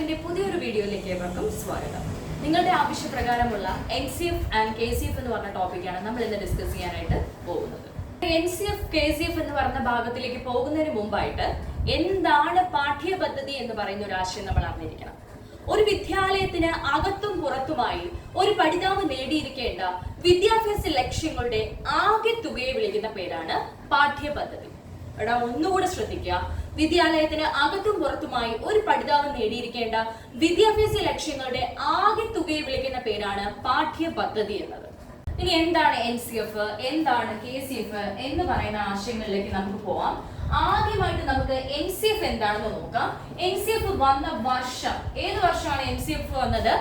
എഫിന്റെ പുതിയൊരു വീഡിയോയിലേക്ക് ഏവർക്കും സ്വാഗതം. നിങ്ങളുടെ ആവശ്യപ്രകാരമുള്ള N C F and K C F എന്ന് പറഞ്ഞ ടോപ്പിക്കാണ് നമ്മൾ ഇന്ന് ഡിസ്കസ് ചെയ്യാനായിട്ട് പോകുന്നത്. N C F K C F എന്ന് പറഞ്ഞ ഭാഗത്തിലേക്ക് പോകുന്നതിന് മുമ്പായിട്ട് എന്താണ് പാഠ്യപദ്ധതി എന്ന് പറയുന്ന ഒരു ആശയം നമ്മൾ അറിഞ്ഞിരിക്കണം. ഒരു വിദ്യാലയത്തിന് അകത്തും പുറത്തുമായി ഒരു പഠിതാവ് നേടിയിരിക്കേണ്ട വിദ്യാഭ്യാസ ലക്ഷ്യങ്ങളുടെ ആകെ തുകയെ വിളിക്കുന്ന പേരാണ് പാഠ്യപദ്ധതി. എടാ ഒന്നുകൂടെ ശ്രദ്ധിക്കുക വിദ്യാലയത്തിന് അകത്തും പുറത്തുമായി ഒരു പഠിതാവ് നേടിയിരിക്കേണ്ട വിദ്യാഭ്യാസ ലക്ഷ്യങ്ങളുടെ ആകെ തുകയെ വിളിക്കുന്ന പേരാണ് പാഠ്യ പദ്ധതി എന്നത്. ഇനി എന്താണ് എൻ സി എഫ് എന്താണ് കെ സി എഫ് എന്ന് പറയുന്ന ആശയങ്ങളിലേക്ക് നമുക്ക് പോവാം. ആദ്യമായിട്ട് നമുക്ക് എൻ സി എഫ് എന്താണെന്ന് നോക്കാം. എൻ സി എഫ് വന്ന വർഷം. ഏത് വർഷമാണ് എൻ സി എഫ് വന്നത്?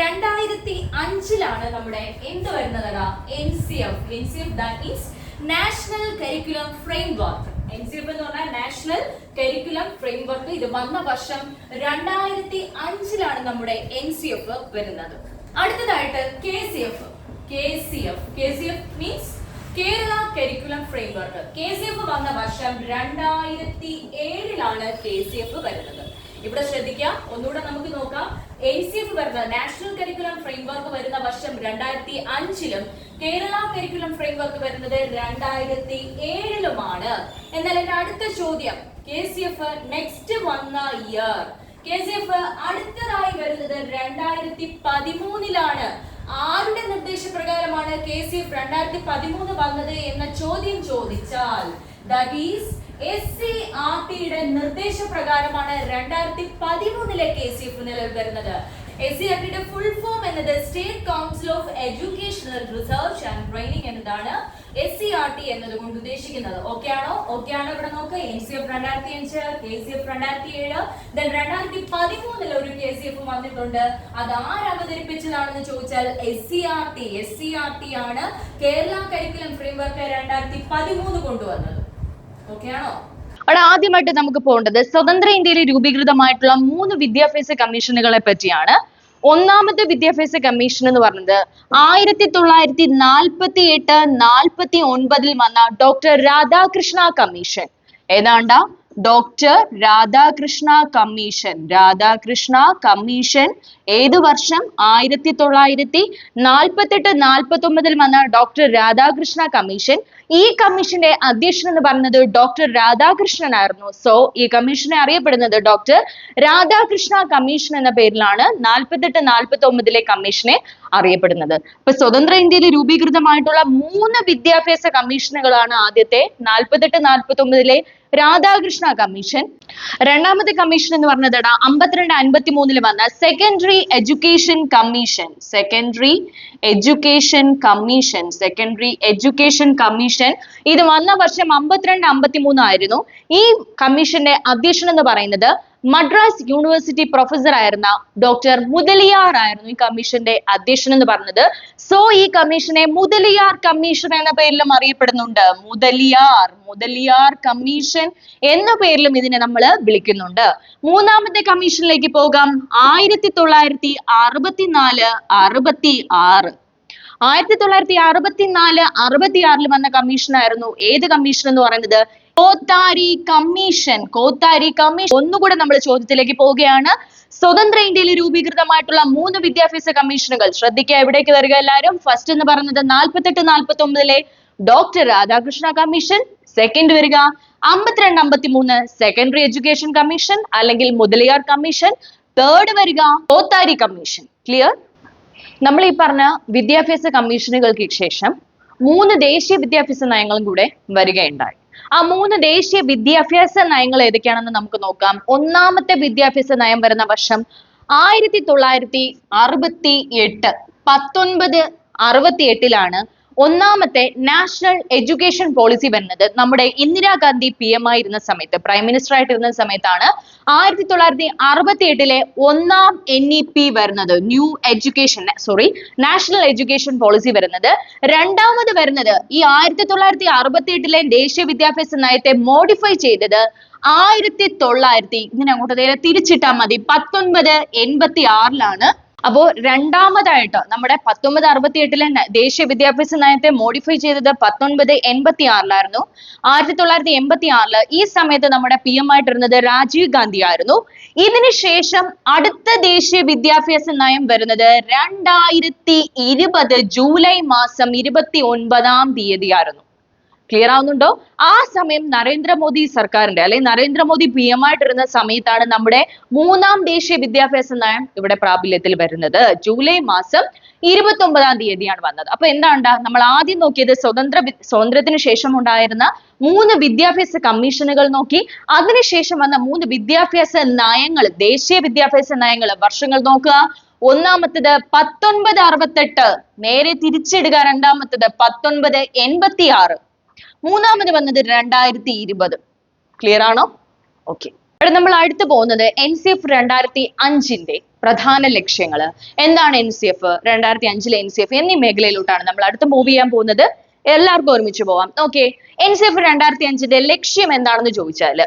രണ്ടായിരത്തി അഞ്ചിലാണ് നമ്മുടെ എന്ത് വരുന്നത്? N C F N C F that means national curriculum framework N C F എന്ന് പറഞ്ഞാൽ നാഷണൽ കരിക്കുലം ഫ്രെയിംവർക്ക് ഇത് വന്ന വർഷം രണ്ടായിരത്തി അഞ്ചിലാണ് നമ്മുടെ എൻ സി എഫ് വരുന്നത്. അടുത്തതായിട്ട് K C F K C F K C F means Kerala curriculum framework K C F വന്ന വർഷം രണ്ടായിരത്തി ഏഴിലാണ് കെ സി എഫ് വരുന്നത്. ഇവിടെ ശ്രദ്ധിക്കാം. ഒന്നുകൂടെ നമുക്ക് നോക്കാം. എൻ സി എഫ് വരുന്ന നാഷണൽ കരിക്കുലം ഫ്രെയിംവർക്ക് വരുന്ന വർഷം രണ്ടായിരത്തി അഞ്ചിലും കേരള കരിക്കുലം ഫ്രെയിംവർക്ക് വരുന്നത് രണ്ടായിരത്തി ഏഴിലുമാണ് എന്നാൽ എന്റെ അടുത്ത ചോദ്യം കെ സി എഫ് നെക്സ്റ്റ് വന്ന ഇയർ കെ സി എഫ് അടുത്തതായി വരുന്നത് രണ്ടായിരത്തി പതിമൂന്നിലാണ് ആരുടെ നിർദ്ദേശപ്രകാരമാണ് കെ സി എഫ് രണ്ടായിരത്തി പതിമൂന്ന് വന്നത് എന്ന ചോദ്യം ചോദിച്ചാൽ that is S C R ടിയുടെ നിർദ്ദേശപ്രകാരമാണ് രണ്ടായിരത്തി പതിമൂന്നിലെ കെ സി എഫ് നിലവിൽ വരുന്നത് എസ് സി ആർ ടിയുടെ ഫുൾ ഫോം എന്നത് state council of educational research and training എന്നതാണ് എസ് സി ആർ ടി എന്നത് കൊണ്ട് ഉദ്ദേശിക്കുന്നത്. ഓക്കെ ആണോ? ഓക്കെ ആണോ? ഇവിടെ നോക്ക്. എൻ സി എഫ് രണ്ടായിരത്തി അഞ്ച് കെ സി എഫ് രണ്ടായിരത്തി ഏഴ് ദെൻ രണ്ടായിരത്തി പതിമൂന്നിൽ ഒരു കെ സി എഫ് വന്നിട്ടുണ്ട്. അത് ആര് അവതരിപ്പിച്ചതാണെന്ന് ചോദിച്ചാൽ S C R T S C R T ആണ് കേരള കരിക്കുലം ഫ്രെയിംവർക്ക് രണ്ടായിരത്തി പതിമൂന്ന് കൊണ്ടുവന്നത്. ഓക്കെ ആണോ? അവിടെ ആദ്യമായിട്ട് നമുക്ക് പോകേണ്ടത് സ്വതന്ത്ര ഇന്ത്യയിൽ രൂപീകൃതമായിട്ടുള്ള മൂന്ന് വിദ്യാഭ്യാസ കമ്മീഷനുകളെ പറ്റിയാണ്. ഒന്നാമത്തെ വിദ്യാഭ്യാസ കമ്മീഷൻ എന്ന് പറഞ്ഞത് ആയിരത്തി തൊള്ളായിരത്തി നാൽപ്പത്തി എട്ട് നാൽപ്പത്തി ഒൻപതിൽ വന്ന doctor Radhakrishna commission. ഏതാണ്ട? Doctor Radhakrishna commission. Radhakrishna commission ഏത് വർഷം? ആയിരത്തി തൊള്ളായിരത്തി നാൽപ്പത്തെട്ട് നാൽപ്പത്തി ഒമ്പതിൽ വന്ന ഡോക്ടർ രാധാകൃഷ്ണ കമ്മീഷൻ. ഈ കമ്മീഷന്റെ അധ്യക്ഷൻ എന്ന് പറയുന്നത് ഡോക്ടർ രാധാകൃഷ്ണൻ ആയിരുന്നു. സോ ഈ കമ്മീഷനെ അറിയപ്പെടുന്നത് ഡോക്ടർ രാധാകൃഷ്ണ കമ്മീഷൻ എന്ന പേരിലാണ് നാൽപ്പത്തെട്ട് നാൽപ്പത്തി ഒമ്പതിലെ കമ്മീഷനെ അറിയപ്പെടുന്നത്. ഇപ്പൊ സ്വതന്ത്ര ഇന്ത്യയിൽ രൂപീകൃതമായിട്ടുള്ള മൂന്ന് വിദ്യാഭ്യാസ കമ്മീഷനുകളാണ് ആദ്യത്തെ. നാൽപ്പത്തെട്ട് നാൽപ്പത്തി ഒമ്പതിലെ രാധാകൃഷ്ണ കമ്മീഷൻ. രണ്ടാമത്തെ കമ്മീഷൻ എന്ന് പറഞ്ഞത് അമ്പത്തിരണ്ട് അൻപത്തി മൂന്നിൽ വന്ന secondary education commission secondary education commission secondary education commission ഇത് വന്ന വർഷം അമ്പത്തിരണ്ട് അമ്പത്തി മൂന്ന് ആയിരുന്നു ഈ കമ്മീഷന്റെ അധ്യക്ഷൻ എന്ന് പറയുന്നത് മദ്രാസ് യൂണിവേഴ്സിറ്റി പ്രൊഫസർ ആയിരുന്ന ഡോക്ടർ മുതലിയാർ ആയിരുന്നു ഈ കമ്മീഷന്റെ അധ്യക്ഷൻ എന്ന് പറഞ്ഞത്. സോ ഈ കമ്മീഷനെ മുതലിയാർ കമ്മീഷൻ എന്ന പേരിലും അറിയപ്പെടുന്നുണ്ട്. മുതലിയാർ മുതലിയാർ കമ്മീഷൻ എന്ന പേരിലും ഇതിനെ നമ്മൾ വിളിക്കുന്നുണ്ട്. മൂന്നാമത്തെ കമ്മീഷനിലേക്ക് പോകാം. ആയിരത്തി തൊള്ളായിരത്തി അറുപത്തിനാല് അറുപത്തി ആറ് ആയിരത്തി തൊള്ളായിരത്തി അറുപത്തിനാല് അറുപത്തി ആറിൽ വന്ന കമ്മീഷൻ ആയിരുന്നു. ഏത് കമ്മീഷൻ എന്ന് പറയുന്നത്? Kothari commission Kothari commission. ഒന്നുകൂടെ നമ്മൾ ചോദ്യത്തിലേക്ക് പോവുകയാണ്. സ്വതന്ത്ര ഇന്ത്യയിൽ രൂപീകൃതമായിട്ടുള്ള മൂന്ന് വിദ്യാഭ്യാസ കമ്മീഷനുകൾ. ശ്രദ്ധിക്കുക എവിടേക്ക് വരിക എല്ലാവരും. ഫസ്റ്റ് എന്ന് പറയുന്നത് നാൽപ്പത്തെട്ട് നാൽപ്പത്തി ഒമ്പതിലെ ഡോക്ടർ രാധാകൃഷ്ണ കമ്മീഷൻ. സെക്കൻഡ് വരിക അമ്പത്തിരണ്ട് അമ്പത്തി മൂന്ന് സെക്കൻഡറി എഡ്യൂക്കേഷൻ കമ്മീഷൻ അല്ലെങ്കിൽ മുതലിയാർ കമ്മീഷൻ. തേർഡ് വരിക കോത്താരി കമ്മീഷൻ. ക്ലിയർ നമ്മൾ ഈ പറഞ്ഞ വിദ്യാഭ്യാസ കമ്മീഷനുകൾക്ക് ശേഷം മൂന്ന് ദേശീയ വിദ്യാഭ്യാസ നയങ്ങളും കൂടെ വരികയുണ്ടായി. ആ മൂന്ന് ദേശീയ വിദ്യാഭ്യാസ നയങ്ങൾ ഏതൊക്കെയാണെന്ന് നമുക്ക് നോക്കാം. ഒന്നാമത്തെ വിദ്യാഭ്യാസ നയം വരുന്ന വർഷം ആയിരത്തി തൊള്ളായിരത്തി അറുപത്തി എട്ട്. പത്തൊൻപത് അറുപത്തി എട്ടിലാണ് ഒന്നാമത്തെ നാഷണൽ എഡ്യൂക്കേഷൻ പോളിസി വരുന്നത് നമ്മുടെ ഇന്ദിരാഗാന്ധി പി എം ആയിരുന്ന സമയത്ത് പ്രൈം മിനിസ്റ്റർ ആയിട്ടിരുന്ന സമയത്താണ്. ആയിരത്തി തൊള്ളായിരത്തി അറുപത്തി എട്ടിലെ ഒന്നാം എൻ ഇ പി വരുന്നത് new education sorry national education policy വരുന്നത്. രണ്ടാമത് വരുന്നത് ഈ ആയിരത്തി തൊള്ളായിരത്തി അറുപത്തി എട്ടിലെ ദേശീയ വിദ്യാഭ്യാസ നയത്തെ മോഡിഫൈ ചെയ്തത് ആയിരത്തി തൊള്ളായിരത്തി ഇങ്ങനെ അങ്ങോട്ട് നേരെ തിരിച്ചിട്ടാൽ മതി പത്തൊൻപത് എൺപത്തി ആറിലാണ് അപ്പോ രണ്ടാമതായിട്ട് നമ്മുടെ പത്തൊമ്പത് അറുപത്തി എട്ടിലെ ദേശീയ വിദ്യാഭ്യാസ നയത്തെ മോഡിഫൈ ചെയ്തത് പത്തൊൻപത് എൺപത്തി ആറിലായിരുന്നു ആയിരത്തി തൊള്ളായിരത്തി എൺപത്തി ആറിൽ ഈ സമയത്ത് നമ്മുടെ പി എം ആയിട്ടിരുന്നത് രാജീവ് ഗാന്ധി ആയിരുന്നു. ഇതിനുശേഷം അടുത്ത ദേശീയ വിദ്യാഭ്യാസ നയം വരുന്നത് രണ്ടായിരത്തി ഇരുപത് ജൂലൈ മാസം ഇരുപത്തി ഒൻപതാം തീയതിയായിരുന്നു. ക്ലിയർ ആവുന്നുണ്ടോ? ആ സമയം നരേന്ദ്രമോദി സർക്കാരിന്റെ അല്ലെങ്കിൽ നരേന്ദ്രമോദി പി എം ആയിട്ടിരുന്ന സമയത്താണ് നമ്മുടെ മൂന്നാം ദേശീയ വിദ്യാഭ്യാസ നയം ഇവിടെ പ്രാബല്യത്തിൽ വരുന്നത്. ജൂലൈ മാസം ഇരുപത്തി ഒമ്പതാം തീയതിയാണ് വന്നത്. അപ്പൊ എന്താണ്ടാ? നമ്മൾ ആദ്യം നോക്കിയത് സ്വതന്ത്ര സ്വാതന്ത്ര്യത്തിന് ശേഷം ഉണ്ടായിരുന്ന മൂന്ന് വിദ്യാഭ്യാസ കമ്മീഷനുകൾ നോക്കി. അതിനുശേഷം വന്ന മൂന്ന് വിദ്യാഭ്യാസ നയങ്ങൾ ദേശീയ വിദ്യാഭ്യാസ നയങ്ങൾ വർഷങ്ങൾ നോക്കുക. ഒന്നാമത്തത് പത്തൊൻപത് അറുപത്തെട്ട് നേരെ തിരിച്ചിടുക. രണ്ടാമത്തത് പത്തൊൻപത് എൺപത്തി ആറ് മൂന്നാമത് വന്നത് രണ്ടായിരത്തി ഇരുപത് ക്ലിയർ ആണോ? ഓക്കെ ഇവിടെ നമ്മൾ അടുത്ത് പോകുന്നത് എൻ സി എഫ് രണ്ടായിരത്തി അഞ്ചിന്റെ പ്രധാന ലക്ഷ്യങ്ങൾ എന്താണ് എൻ സി എഫ് രണ്ടായിരത്തി അഞ്ചിലെ എൻ സി എഫ് എന്നീ മേഖലയിലോട്ടാണ് നമ്മൾ അടുത്ത് മൂവ് ചെയ്യാൻ പോകുന്നത്. എല്ലാവർക്കും ഒരുമിച്ച് പോവാം. ഓക്കെ എൻ സി എഫ് രണ്ടായിരത്തി അഞ്ചിന്റെ ലക്ഷ്യം എന്താണെന്ന് ചോദിച്ചാൽ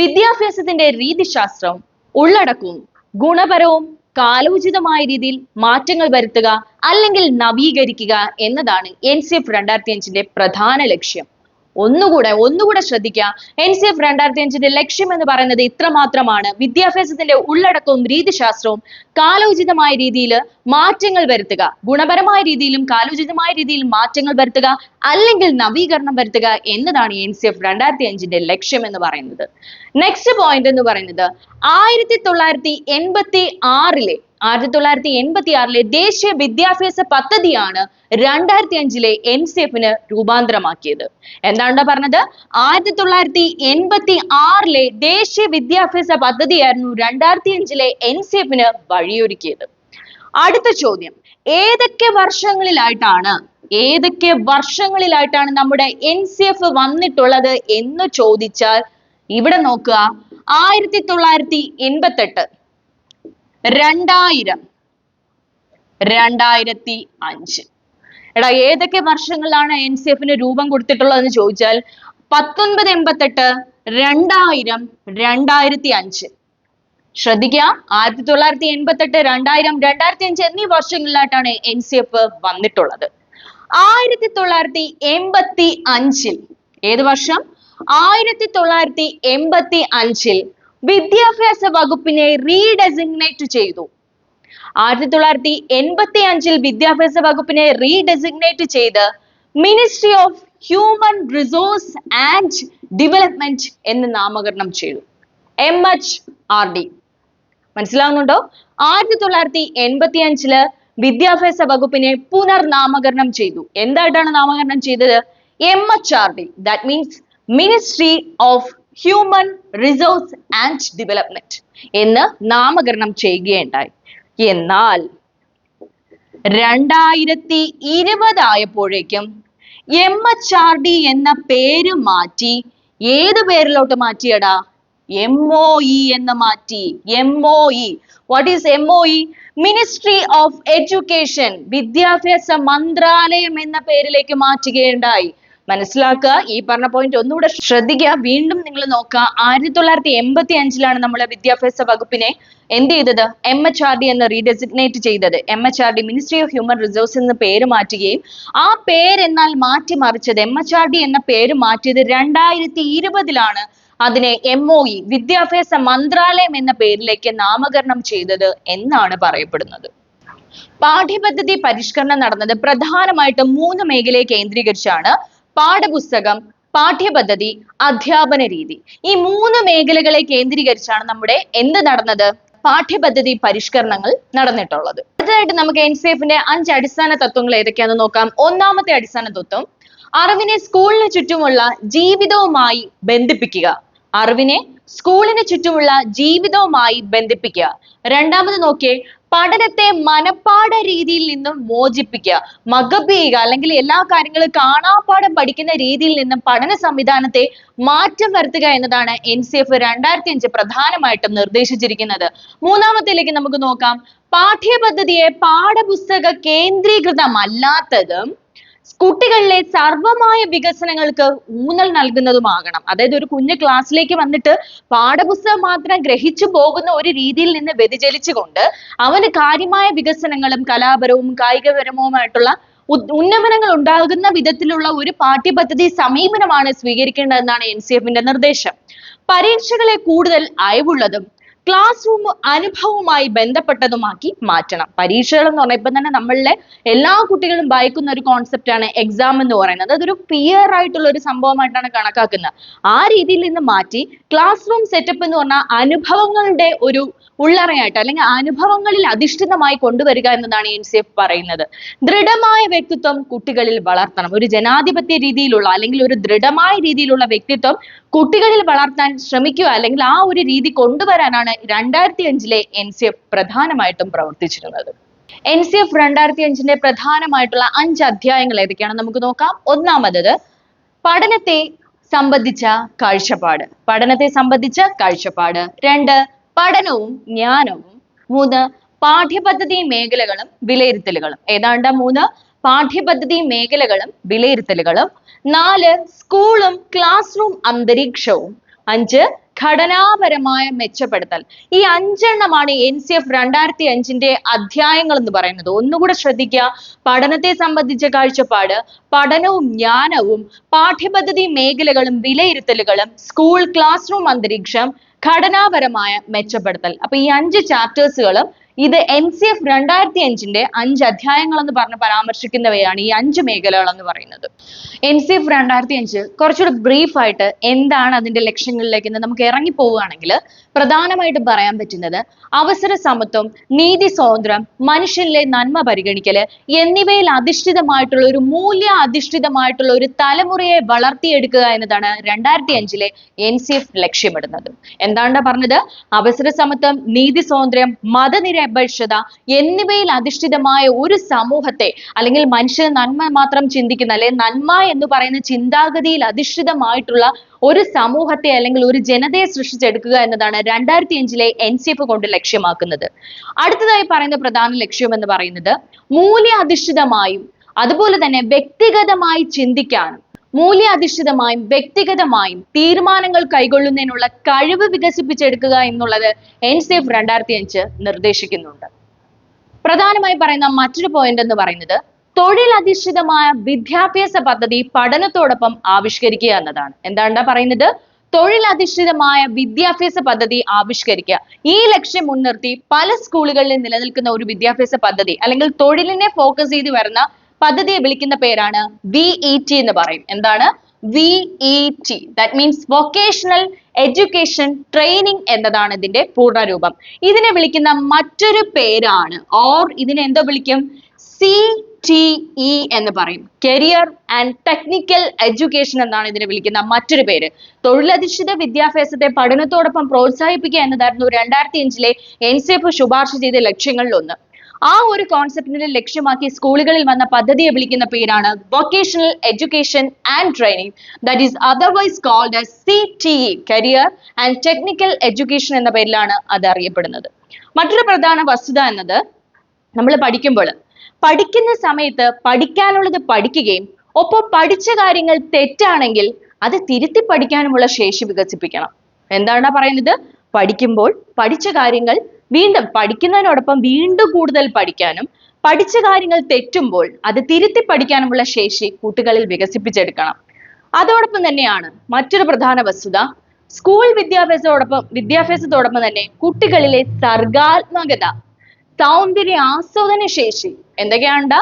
വിദ്യാഭ്യാസത്തിന്റെ രീതിശാസ്ത്രം ഉള്ളടക്കവും ഗുണപരവും കാലോചിതമായ രീതിയിൽ മാറ്റങ്ങൾ വരുത്തുക അല്ലെങ്കിൽ നവീകരിക്കുക എന്നതാണ് എൻ സി എഫ് രണ്ടായിരത്തി അഞ്ചിന്റെ പ്രധാന ലക്ഷ്യം. ഒന്നുകൂടെ ഒന്നുകൂടെ ശ്രദ്ധിക്കുക. എൻ സി എഫ് രണ്ടായിരത്തി അഞ്ചിന്റെ ലക്ഷ്യം എന്ന് പറയുന്നത് ഇത്രമാത്രമാണ്. വിദ്യാഭ്യാസത്തിന്റെ ഉള്ളടക്കവും രീതിശാസ്ത്രവും കാലോചിതമായ രീതിയിൽ മാറ്റങ്ങൾ വരുത്തുക. ഗുണപരമായ രീതിയിലും കാലോചിതമായ രീതിയിലും മാറ്റങ്ങൾ വരുത്തുക അല്ലെങ്കിൽ നവീകരണം വരുത്തുക എന്നതാണ് എൻ സി എഫ് രണ്ടായിരത്തി അഞ്ചിന്റെ ലക്ഷ്യം എന്ന് പറയുന്നത്. നെക്സ്റ്റ് പോയിന്റ് എന്ന് പറയുന്നത് ആയിരത്തി തൊള്ളായിരത്തി എൺപത്തി ആറിലെ ആയിരത്തി തൊള്ളായിരത്തി എൺപത്തി ആറിലെ ദേശീയ വിദ്യാഭ്യാസ പദ്ധതിയാണ് രണ്ടായിരത്തി അഞ്ചിലെ എൻ സി എഫിന് രൂപാന്തരമാക്കിയത്. എന്താണ് പറഞ്ഞത്? ആയിരത്തി തൊള്ളായിരത്തി എൺപത്തി ആറിലെ ദേശീയ വിദ്യാഭ്യാസ പദ്ധതിയായിരുന്നു രണ്ടായിരത്തി അഞ്ചിലെ എൻ സി എഫിന് വഴിയൊരുക്കിയത്. അടുത്ത ചോദ്യം. ഏതൊക്കെ വർഷങ്ങളിലായിട്ടാണ് ഏതൊക്കെ വർഷങ്ങളിലായിട്ടാണ് നമ്മുടെ എൻ സി എഫ് വന്നിട്ടുള്ളത് എന്ന് ചോദിച്ചാൽ ഇവിടെ നോക്കുക. ആയിരത്തി തൊള്ളായിരത്തി എൺപത്തെട്ട് രണ്ടായിരം. രണ്ടായിരത്തി അഞ്ച്. എടാ ഏതൊക്കെ വർഷങ്ങളാണ് എൻ സി എഫിന് രൂപം കൊടുത്തിട്ടുള്ളതെന്ന് ചോദിച്ചാൽ പത്തൊൻപത് എൺപത്തെട്ട് രണ്ടായിരം രണ്ടായിരത്തി അഞ്ച്. ശ്രദ്ധിക്കുക ആയിരത്തി തൊള്ളായിരത്തി എൺപത്തെട്ട് രണ്ടായിരം രണ്ടായിരത്തി അഞ്ച് എന്നീ വർഷങ്ങളിലായിട്ടാണ് എൻ സി എഫ് വന്നിട്ടുള്ളത്. ആയിരത്തി തൊള്ളായിരത്തി എൺപത്തി അഞ്ചിൽ ഏത് വർഷം? ആയിരത്തി തൊള്ളായിരത്തി എൺപത്തി അഞ്ചിൽ വിദ്യാഭ്യാസ വകുപ്പിനെ റീഡെസിഗ്നേറ്റ് ചെയ്തു. ആയിരത്തി തൊള്ളായിരത്തി എൺപത്തി അഞ്ചിൽ വിദ്യാഭ്യാസ വകുപ്പിനെ റീഡെസിഗ്നേറ്റ് ചെയ്ത് ministry of human resource and development എന്ന് നാമകരണം ചെയ്തു. എം എച്ച് ആർ ഡി മനസ്സിലാവുന്നുണ്ടോ? ആയിരത്തി തൊള്ളായിരത്തി എൺപത്തി അഞ്ചിൽ വിദ്യാഭ്യാസ വകുപ്പിനെ പുനർനാമകരണം ചെയ്തു. എന്തായിട്ടാണ് നാമകരണം ചെയ്തത്? M H R D that means ministry of human resource and development എന്ന് നാമകരണം ചെയ്യുകയുണ്ടായി. എന്നാൽ രണ്ടായിരത്തി ഇരുപതായപ്പോഴേക്കും എം എച്ച് ആർ ഡി എന്ന പേര് മാറ്റി ഏത് പേരിലോട്ട് മാറ്റിയടാ? എം ഒ ഇ എന്ന് മാറ്റി. M O E what is M O E ministry of education വിദ്യാഭ്യാസ മന്ത്രാലയം എന്ന പേരിലേക്ക് മാറ്റുകയുണ്ടായി. മനസ്സിലാക്കുക ഈ പറഞ്ഞ പോയിന്റ് ഒന്നുകൂടെ ശ്രദ്ധിക്കുക വീണ്ടും നിങ്ങൾ നോക്കുക ആയിരത്തി തൊള്ളായിരത്തി എൺപത്തി അഞ്ചിലാണ് നമ്മൾ വിദ്യാഭ്യാസ വകുപ്പിനെ എന്ത് ചെയ്തത്? എം എച്ച് ആർ ഡി എന്ന് റീഡെസിഗ്നേറ്റ് ചെയ്തത്. M H R D ministry of human resource എന്ന് പേര് മാറ്റുകയും ആ പേര് എന്നാൽ മാറ്റി മറിച്ചത് എം എച്ച് ആർ ഡി എന്ന പേര് മാറ്റിയത് രണ്ടായിരത്തി ഇരുപതിലാണ് അതിനെ എം ഒ ഇ വിദ്യാഭ്യാസ മന്ത്രാലയം എന്ന പേരിലേക്ക് നാമകരണം ചെയ്തത് എന്നാണ് പറയപ്പെടുന്നത്. പാഠ്യപദ്ധതി പരിഷ്കരണം നടന്നത് പ്രധാനമായിട്ടും മൂന്ന് മേഖലയെ കേന്ദ്രീകരിച്ചാണ്. പാഠപുസ്തകം പാഠ്യപദ്ധതി അധ്യാപന രീതി. ഈ മൂന്ന് മേഖലകളെ കേന്ദ്രീകരിച്ചാണ് നമ്മുടെ എന്ത് നടന്നത്? പാഠ്യപദ്ധതി പരിഷ്കരണങ്ങൾ നടന്നിട്ടുള്ളത്. അടുത്തതായിട്ട് നമുക്ക് എൻ സി എഫിന്റെ അഞ്ച് അടിസ്ഥാന തത്വങ്ങൾ ഏതൊക്കെയാണെന്ന് നോക്കാം. ഒന്നാമത്തെ അടിസ്ഥാന തത്വം അറിവിനെ സ്കൂളിന് ചുറ്റുമുള്ള ജീവിതവുമായി ബന്ധിപ്പിക്കുക. അറിവിനെ സ്കൂളിന് ചുറ്റുമുള്ള ജീവിതവുമായി ബന്ധിപ്പിക്കുക. രണ്ടാമത് നോക്കിയേ പഠനത്തെ മനപ്പാഠ രീതിയിൽ നിന്നും മോചിപ്പിക്കുക. മകപ്പ് അല്ലെങ്കിൽ എല്ലാ കാര്യങ്ങളും കാണാപ്പാഠം പഠിക്കുന്ന രീതിയിൽ നിന്നും പഠന സംവിധാനത്തെ മാറ്റം വരുത്തുക എന്നതാണ് എൻ സി എഫ് രണ്ടായിരത്തി അഞ്ച് പ്രധാനമായിട്ടും നിർദ്ദേശിച്ചിരിക്കുന്നത്. മൂന്നാമത്തേലേക്ക് നമുക്ക് നോക്കാം. പാഠ്യപദ്ധതിയെ പാഠപുസ്തക കേന്ദ്രീകൃതമല്ലാത്തതും കുട്ടികളിലെ സർവമായ വികസനങ്ങൾക്ക് ഊന്നൽ നൽകുന്നതുമാകണം. അതായത് ഒരു കുഞ്ഞ് ക്ലാസ്സിലേക്ക് വന്നിട്ട് പാഠപുസ്തകം മാത്രം ഗ്രഹിച്ചു പോകുന്ന ഒരു രീതിയിൽ നിന്ന് വ്യതിചലിച്ചുകൊണ്ട് അവന് കാര്യമായ വികസനങ്ങളും കലാപരവും കായികപരവുമായിട്ടുള്ള ഉന്നമനങ്ങൾ ഉണ്ടാകുന്ന വിധത്തിലുള്ള ഒരു പാഠ്യപദ്ധതി സമീപനമാണ് സ്വീകരിക്കേണ്ടതെന്നാണ് എൻ സി എഫിന്റെ നിർദ്ദേശം. പരീക്ഷകളെ കൂടുതൽ അയവുള്ളതും ക്ലാസ് റൂം അനുഭവവുമായി ബന്ധപ്പെട്ടതുമാക്കി മാറ്റണം. പരീക്ഷകൾ എന്ന് പറഞ്ഞാൽ ഇപ്പം തന്നെ നമ്മളിലെ എല്ലാ കുട്ടികളും ഭയക്കുന്ന ഒരു കോൺസെപ്റ്റ് ആണ് എക്സാം എന്ന് പറയുന്നത്. അതൊരു ഫിയർ ആയിട്ടുള്ള ഒരു സംഭവമായിട്ടാണ് കണക്കാക്കുന്നത്. ആ രീതിയിൽ നിന്ന് മാറ്റി ക്ലാസ് റൂം സെറ്റപ്പ് എന്ന് പറഞ്ഞാൽ അനുഭവങ്ങളുടെ ഒരു ഉള്ളറയായിട്ട് അല്ലെങ്കിൽ അനുഭവങ്ങളിൽ അധിഷ്ഠിതമായി കൊണ്ടുവരിക എന്നതാണ് എൻ സി എഫ് പറയുന്നത്. ദൃഢമായ വ്യക്തിത്വം കുട്ടികളിൽ വളർത്തണം. ഒരു ജനാധിപത്യ രീതിയിലുള്ള അല്ലെങ്കിൽ ഒരു ദൃഢമായ രീതിയിലുള്ള വ്യക്തിത്വം കുട്ടികളിൽ വളർത്താൻ ശ്രമിക്കുക അല്ലെങ്കിൽ ആ ഒരു രീതി കൊണ്ടുവരാനാണ് രണ്ടായിരത്തി അഞ്ചിലെ എൻ സി എഫ് പ്രധാനമായിട്ടും പ്രവർത്തിച്ചിരുന്നത്. എൻ സി എഫ് രണ്ടായിരത്തി അഞ്ചിന്റെ പ്രധാനമായിട്ടുള്ള അഞ്ച് അധ്യായങ്ങൾ ഏതൊക്കെയാണ്? നമുക്ക് നോക്കാം. ഒന്നാമത് പഠനത്തെ സംബന്ധിച്ച കാഴ്ചപ്പാട്. പഠനത്തെ സംബന്ധിച്ച കാഴ്ചപ്പാട്. രണ്ട് പഠനവും ജ്ഞാനവും. മൂന്ന് പാഠ്യപദ്ധതി മേഖലകളും വിലയിരുത്തലുകളും. ഏതാണ്ട് മൂന്ന് പാഠ്യപദ്ധതി മേഖലകളും വിലയിരുത്തലുകളും. നാല് സ്കൂളും ക്ലാസ് റൂം അന്തരീക്ഷവും. അഞ്ച് ഘടനാപരമായ മെച്ചപ്പെടുത്തൽ. ഈ അഞ്ചെണ്ണമാണ് എൻ സി എഫ് രണ്ടായിരത്തി അഞ്ചിന്റെ അധ്യായങ്ങൾ എന്ന് പറയുന്നത്. ഒന്നുകൂടെ ശ്രദ്ധിക്കുക. പഠനത്തെ സംബന്ധിച്ച കാഴ്ചപ്പാട് പഠനവും ജ്ഞാനവും പാഠ്യപദ്ധതി മേഖലകളും വിലയിരുത്തലുകളും സ്കൂൾ ക്ലാസ് റൂം അന്തരീക്ഷം ഘടനാപരമായ മെച്ചപ്പെടുത്തൽ. അപ്പൊ ഈ അഞ്ച് ചാപ്റ്റേഴ്സുകളും ഇത് എൻ സി എഫ് രണ്ടായിരത്തി അഞ്ചിന്റെ അഞ്ച് അധ്യായങ്ങൾ എന്ന് പറഞ്ഞ് പരാമർശിക്കുന്നവയാണ് ഈ അഞ്ച് മേഖലകൾ എന്ന് പറയുന്നത്. എൻ സി എഫ് രണ്ടായിരത്തി അഞ്ച് കുറച്ചുകൂടി ബ്രീഫ് ആയിട്ട് എന്താണ് അതിന്റെ ലക്ഷ്യങ്ങളിലേക്ക് എന്ന് നമുക്ക് ഇറങ്ങി പോവുകയാണെങ്കിൽ പ്രധാനമായിട്ടും പറയാൻ പറ്റുന്നത് അവസര സമത്വം നീതി സ്വാതന്ത്ര്യം മനുഷ്യനിലെ നന്മ പരിഗണിക്കൽ എന്നിവയിൽ അധിഷ്ഠിതമായിട്ടുള്ള ഒരു മൂല്യ അധിഷ്ഠിതമായിട്ടുള്ള ഒരു തലമുറയെ വളർത്തിയെടുക്കുക എന്നതാണ് രണ്ടായിരത്തി അഞ്ചിലെ എൻ സി എഫ് ലക്ഷ്യമിടുന്നത്. എന്താണ് പറഞ്ഞത്? അവസര സമത്വം നീതി സ്വാതന്ത്ര്യം മതനിരപേക്ഷത എന്നിവയിൽ അധിഷ്ഠിതമായ ഒരു സമൂഹത്തെ അല്ലെങ്കിൽ മനുഷ്യന് നന്മ മാത്രം ചിന്തിക്കുന്ന അല്ലെ നന്മ എന്ന് പറയുന്ന ചിന്താഗതിയിൽ അധിഷ്ഠിതമായിട്ടുള്ള ഒരു സമൂഹത്തെ അല്ലെങ്കിൽ ഒരു ജനതയെ സൃഷ്ടിച്ചെടുക്കുക എന്നതാണ് രണ്ടായിരത്തി അഞ്ചിലെ എൻ സി എഫ് കൊണ്ട് ലക്ഷ്യമാക്കുന്നത്. അടുത്തതായി പറയുന്ന പ്രധാന ലക്ഷ്യം എന്ന് പറയുന്നത് മൂല്യാധിഷ്ഠിതമായും അതുപോലെ തന്നെ വ്യക്തിഗതമായി ചിന്തിക്കാനും മൂല്യാധിഷ്ഠിതമായും വ്യക്തിഗതമായും തീരുമാനങ്ങൾ കൈകൊള്ളുന്നതിനുള്ള കഴിവ് വികസിപ്പിച്ചെടുക്കുക എന്നുള്ളത് എൻ സി രണ്ടായിരത്തി അഞ്ച് നിർദ്ദേശിക്കുന്നുണ്ട്. പ്രധാനമായി പറയുന്ന മറ്റൊരു പോയിന്റ് എന്ന് പറയുന്നത് തൊഴിലധിഷ്ഠിതമായ വിദ്യാഭ്യാസ പദ്ധതി പഠനത്തോടൊപ്പം ആവിഷ്കരിക്കുക എന്നതാണ്. എന്താണ് പറയുന്നത്? തൊഴിലധിഷ്ഠിതമായ വിദ്യാഭ്യാസ പദ്ധതി ആവിഷ്കരിക്കുക. ഈ ലക്ഷ്യം മുൻനിർത്തി പല സ്കൂളുകളിൽ നിലനിൽക്കുന്ന ഒരു വിദ്യാഭ്യാസ പദ്ധതി അല്ലെങ്കിൽ തൊഴിലിനെ ഫോക്കസ് ചെയ്ത് വരുന്ന പദ്ധതിയെ വിളിക്കുന്ന പേരാണ് വി ടി എന്ന് പറയും. എന്താണ്? V T that means vocational education training എന്നതാണ് ഇതിന്റെ പൂർണരൂപം. ഇതിനെ വിളിക്കുന്ന മറ്റൊരു പേരാണ്. ഓർ ഇതിനെ എന്താ വിളിക്കും? സി ടി ഇ എന്ന് പറയും. കരിയർ ആൻഡ് ടെക്നിക്കൽ എഡ്യൂക്കേഷൻ എന്നാണ് ഇതിനെ വിളിക്കുന്ന മറ്റൊരു പേര്. തൊഴിലധിഷ്ഠിത വിദ്യാഭ്യാസത്തെ പഠനത്തോടൊപ്പം പ്രോത്സാഹിപ്പിക്കുക എന്നതായിരുന്നു രണ്ടായിരത്തി അഞ്ചിലെ എൻ സി എഫ് ശുപാർശ ചെയ്ത ലക്ഷ്യങ്ങളിൽ ഒന്ന് ആ ഒരു കോൺസെപ്റ്റിനെ ലക്ഷ്യമാക്കി സ്കൂളുകളിൽ വന്ന പദ്ധതിയെ വിളിക്കുന്ന പേരാണ് vocational education and training that is otherwise called as C T career and technical education എന്ന പേരിലാണ് അത് അറിയപ്പെടുന്നത്. മറ്റൊരു പ്രധാന വസ്തുത എന്നത് നമ്മൾ പഠിക്കുമ്പോൾ പഠിക്കുന്ന സമയത്ത് പഠിക്കാനുള്ളത് പഠിക്കുകയും ഒപ്പം പഠിച്ച കാര്യങ്ങൾ തെറ്റാണെങ്കിൽ അത് തിരുത്തി പഠിക്കാനുമുള്ള ശേഷി വികസിപ്പിക്കണം. എന്താണ് പറയുന്നത്? പഠിക്കുമ്പോൾ പഠിച്ച കാര്യങ്ങൾ വീണ്ടും പഠിക്കുന്നതിനോടൊപ്പം വീണ്ടും കൂടുതൽ പഠിക്കാനും പഠിച്ച കാര്യങ്ങൾ തെറ്റുമ്പോൾ അത് തിരുത്തി പഠിക്കാനുമുള്ള ശേഷി കുട്ടികളിൽ വികസിപ്പിച്ചെടുക്കണം. അതോടൊപ്പം തന്നെയാണ് മറ്റൊരു പ്രധാന വസ്തുത സ്കൂൾ വിദ്യാഭ്യാസത്തോടൊപ്പം വിദ്യാഭ്യാസത്തോടൊപ്പം തന്നെ കുട്ടികളിലെ സർഗാത്മകത സൗന്ദര്യ ആസ്വാദന ശേഷി എന്തൊക്കെയാണ്ട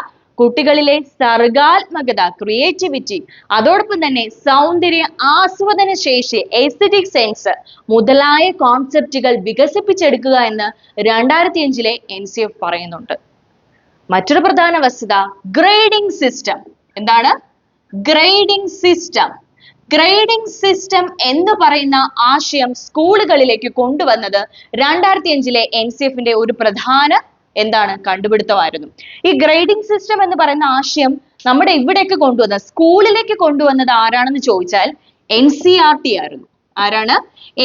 കുട്ടികളിലെ സർഗാത്മകത ക്രിയേറ്റിവിറ്റി അതോടൊപ്പം തന്നെ സൗന്ദര്യ ആസ്വാദന ശേഷി എസ്തറ്റിക് സെൻസ് മുതലായ കോൺസെപ്റ്റുകൾ വികസിപ്പിച്ചെടുക്കുക എന്ന് രണ്ടായിരത്തി അഞ്ചിലെ എൻ സി എഫ് പറയുന്നുണ്ട്. മറ്റൊരു പ്രധാന വസ്തുത ഗ്രേഡിംഗ് സിസ്റ്റം എന്താണ്? ഗ്രേഡിംഗ് സിസ്റ്റം ഗ്രേഡിംഗ് സിസ്റ്റം എന്ന് പറയുന്ന ആശയം സ്കൂളുകളിലേക്ക് കൊണ്ടുവന്നത് രണ്ടായിരത്തി അഞ്ചിലെ എൻ സി എഫിന്റെ ഒരു പ്രധാന എന്താണ് കണ്ടുപിടുത്തമായിരുന്നു. ഈ ഗ്രേഡിംഗ് സിസ്റ്റം എന്ന് പറയുന്ന ആശയം നമ്മുടെ ഇവിടേക്ക് കൊണ്ടുവന്ന സ്കൂളിലേക്ക് കൊണ്ടുവന്നത് ആരാണെന്ന് ചോദിച്ചാൽ എൻ സി ആർ ടി ആയിരുന്നു. ആരാണ്?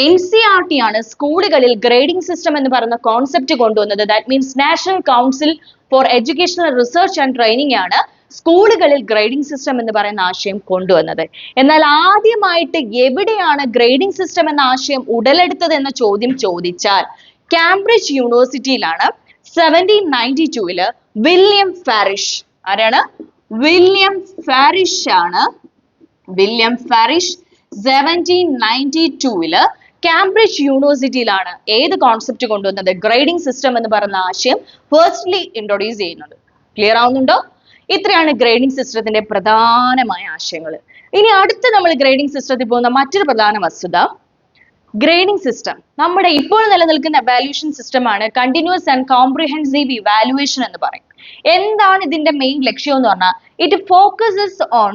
എൻ സി ആർ ടി ആണ് സ്കൂളുകളിൽ ഗ്രേഡിംഗ് സിസ്റ്റം എന്ന് പറയുന്ന കോൺസെപ്റ്റ് കൊണ്ടുവന്നത്. That means national council for educational research and training ആണ് സ്കൂളുകളിൽ ഗ്രേഡിംഗ് സിസ്റ്റം എന്ന് പറയുന്ന ആശയം കൊണ്ടുവന്നത്. എന്നാൽ ആദ്യമായിട്ട് എവിടെയാണ് ഗ്രേഡിംഗ് സിസ്റ്റം എന്ന ആശയം ഉടലെടുത്തത് എന്ന ചോദ്യം ചോദിച്ചാൽ കാംബ്രിഡ്ജ് യൂണിവേഴ്സിറ്റിയിലാണ് സെവന്റീൻ നയന്റി ടൂവിൽ വില്യം ഫാരിഷ് ആരാണ്? വില്യം ഫാരിഷ് ആണ്. വില്യം ഫാരിഷ് സെവന്റീൻ നയന്റി ടൂവിൽ കാംബ്രിഡ്ജ് യൂണിവേഴ്സിറ്റിയിലാണ് ഏത് കോൺസെപ്റ്റ് കൊണ്ടുവന്നത്? ഗ്രേഡിംഗ് സിസ്റ്റം എന്ന് പറയുന്ന ആശയം ഫേസ്റ്റ്ലി ഇൻട്രൊഡ്യൂസ് ചെയ്യുന്നത്. ക്ലിയർ ആവുന്നുണ്ടോ? ഇത്രയാണ് ഗ്രേഡിംഗ് സിസ്റ്റത്തിന്റെ പ്രധാനമായ ആശയങ്ങൾ. ഇനി അടുത്ത നമ്മൾ ഗ്രേഡിംഗ് സിസ്റ്റത്തിൽ പോകുന്ന മറ്റൊരു പ്രധാന വസ്തുത ഗ്രേഡിംഗ് സിസ്റ്റം നമ്മുടെ ഇപ്പോൾ നിലനിൽക്കുന്ന വാല്യൂഷൻ സിസ്റ്റമാണ് കണ്ടിന്യൂസ് ആൻഡ് കോംപ്രിഹെൻസീവ് ഇവാലുവേഷൻ എന്ന് പറയും. എന്താണ് ഇതിന്റെ മെയിൻ ലക്ഷ്യം എന്ന് പറഞ്ഞാൽ it focuses on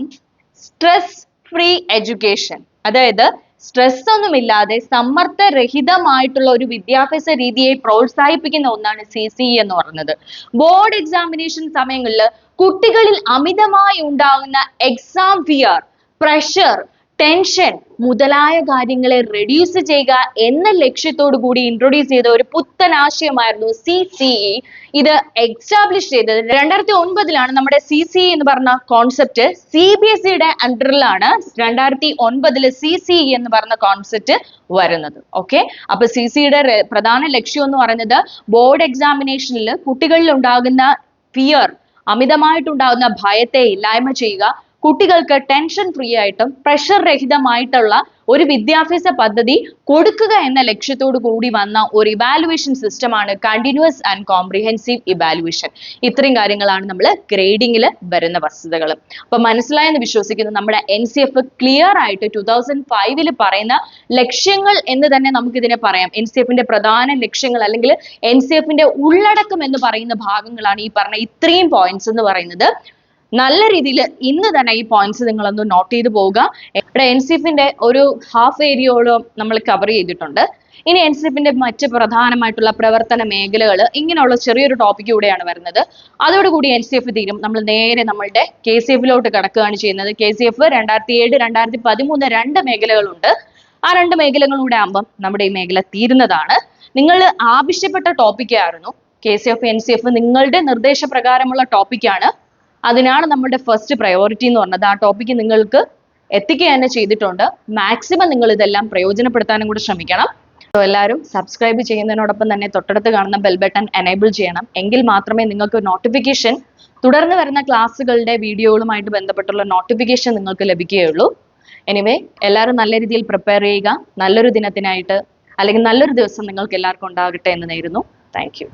stress free education അതായത് സ്ട്രെസ് ഒന്നുമില്ലാതെ സമ്മർദ്ദരഹിതമായിട്ടുള്ള ഒരു വിദ്യാഭ്യാസ രീതിയെ പ്രോത്സാഹിപ്പിക്കുന്ന ഒന്നാണ് സി സി എന്ന് പറയുന്നത്. ബോർഡ് എക്സാമിനേഷൻ സമയങ്ങളിൽ കുട്ടികളിൽ അമിതമായി ഉണ്ടാകുന്ന എക്സാം ഫിയർ പ്രഷർ ടെൻഷൻ മുതലായ കാര്യങ്ങളെ റെഡ്യൂസ് ചെയ്യുക എന്ന ലക്ഷ്യത്തോടു കൂടി ഇൻട്രൊഡ്യൂസ് ചെയ്ത ഒരു പുത്തൻ ആശയമായിരുന്നു സി സി ഇ ഇത് എക്സ്റ്റാബ്ലിഷ് ചെയ്തത് രണ്ടായിരത്തി ഒൻപതിലാണ് നമ്മുടെ സി സി എന്ന് പറഞ്ഞ കോൺസെപ്റ്റ് സി ബി എസ് സിയുടെ അണ്ടറിലാണ് രണ്ടായിരത്തി ഒൻപതിൽ സി സി എന്ന് പറഞ്ഞ കോൺസെപ്റ്റ് വരുന്നത്. ഓക്കെ അപ്പൊ സി സിയുടെ പ്രധാന ലക്ഷ്യം എന്ന് പറയുന്നത് ബോർഡ് എക്സാമിനേഷനിൽ കുട്ടികളിൽ ഉണ്ടാകുന്ന ഫിയർ അമിതമായിട്ടുണ്ടാകുന്ന ഭയത്തെ ഇല്ലായ്മ ചെയ്യുക കുട്ടികൾക്ക് ടെൻഷൻ ഫ്രീ ആയിട്ടും പ്രഷർ രഹിതമായിട്ടുള്ള ഒരു വിദ്യാഭ്യാസ പദ്ധതി കൊടുക്കുക എന്ന ലക്ഷ്യത്തോടു കൂടി വന്ന ഒരു ഇവാലുവേഷൻ സിസ്റ്റമാണ് കണ്ടിന്യൂസ് ആൻഡ് കോംപ്രിഹെൻസീവ് ഇവാലുവേഷൻ ഇത്രയും കാര്യങ്ങളാണ് നമ്മൾ ഗ്രേഡിംഗിൽ വരുന്ന വസ്തുതകൾ അപ്പൊ മനസ്സിലായെന്ന് വിശ്വസിക്കുന്നു നമ്മുടെ എൻ സി എഫ് ക്ലിയർ ആയിട്ട് ടൂ തൗസൻഡ് ഫൈവിൽ പറയുന്ന ലക്ഷ്യങ്ങൾ എന്ന് തന്നെ നമുക്ക് ഇതിനെ പറയാം എൻ സി എഫിന്റെ പ്രധാന ലക്ഷ്യങ്ങൾ അല്ലെങ്കിൽ എൻ സി എഫിന്റെ ഉള്ളടക്കം എന്ന് പറയുന്ന ഭാഗങ്ങളാണ് ഈ പറഞ്ഞ ഇത്രയും പോയിന്റ്സ് എന്ന് പറയുന്നത്. നല്ല രീതിയിൽ ഇന്ന് തന്നെ ഈ പോയിന്റ്സ് നിങ്ങളൊന്ന് നോട്ട് ചെയ്ത് പോവുക. ഇവിടെ എൻ സി എഫിന്റെ ഒരു ഹാഫ് ഏരിയയോളം നമ്മൾ കവർ ചെയ്തിട്ടുണ്ട്. ഇനി എൻ സി എഫിന്റെ മറ്റ് പ്രധാനമായിട്ടുള്ള പ്രവർത്തന മേഖലകൾ ഇങ്ങനെയുള്ള ചെറിയൊരു ടോപ്പിക് കൂടെയാണ് വരുന്നത്. അതോടുകൂടി എൻ സി എഫ് തീരും. നമ്മൾ നേരെ നമ്മളുടെ കെ സി എഫിലോട്ട് കടക്കുകയാണ് ചെയ്യുന്നത്. കെ സി എഫ് രണ്ടായിരത്തി ഏഴ് രണ്ടായിരത്തി പതിമൂന്ന് രണ്ട് മേഖലകളുണ്ട്. ആ രണ്ട് മേഖലകളിലൂടെ ആകുമ്പം നമ്മുടെ ഈ മേഖല തീരുന്നതാണ്. നിങ്ങൾ ആവശ്യപ്പെട്ട ടോപ്പിക്കായിരുന്നു K C F N C F നിങ്ങളുടെ നിർദ്ദേശപ്രകാരമുള്ള ടോപ്പിക്കാണ് അതിനാണ് നമ്മുടെ ഫസ്റ്റ് പ്രയോറിറ്റി എന്ന് പറഞ്ഞത്. ആ ടോപ്പിക്ക് നിങ്ങൾക്ക് എത്തിക്കുക തന്നെ ചെയ്തിട്ടുണ്ട്. മാക്സിമം നിങ്ങൾ ഇതെല്ലാം പ്രയോജനപ്പെടുത്താനും കൂടി ശ്രമിക്കണം. So, എല്ലാവരും സബ്സ്ക്രൈബ് ചെയ്യുന്നതിനോടൊപ്പം തന്നെ തൊട്ടടുത്ത് കാണുന്ന ബെൽ ബട്ടൺ എനേബിൾ ചെയ്യണം. എങ്കിൽ മാത്രമേ നിങ്ങൾക്ക് നോട്ടിഫിക്കേഷൻ തുടർന്ന് വരുന്ന ക്ലാസ്സുകളുടെ വീഡിയോകളുമായിട്ട് ബന്ധപ്പെട്ടുള്ള നോട്ടിഫിക്കേഷൻ നിങ്ങൾക്ക് ലഭിക്കുകയുള്ളൂ. എനിവേ എല്ലാവരും നല്ല രീതിയിൽ പ്രിപ്പയർ ചെയ്യുക. നല്ലൊരു ദിനത്തിനായിട്ട് അല്ലെങ്കിൽ നല്ലൊരു ദിവസം നിങ്ങൾക്ക് എല്ലാവർക്കും ഉണ്ടാകട്ടെ എന്ന് നേരുന്നു. താങ്ക്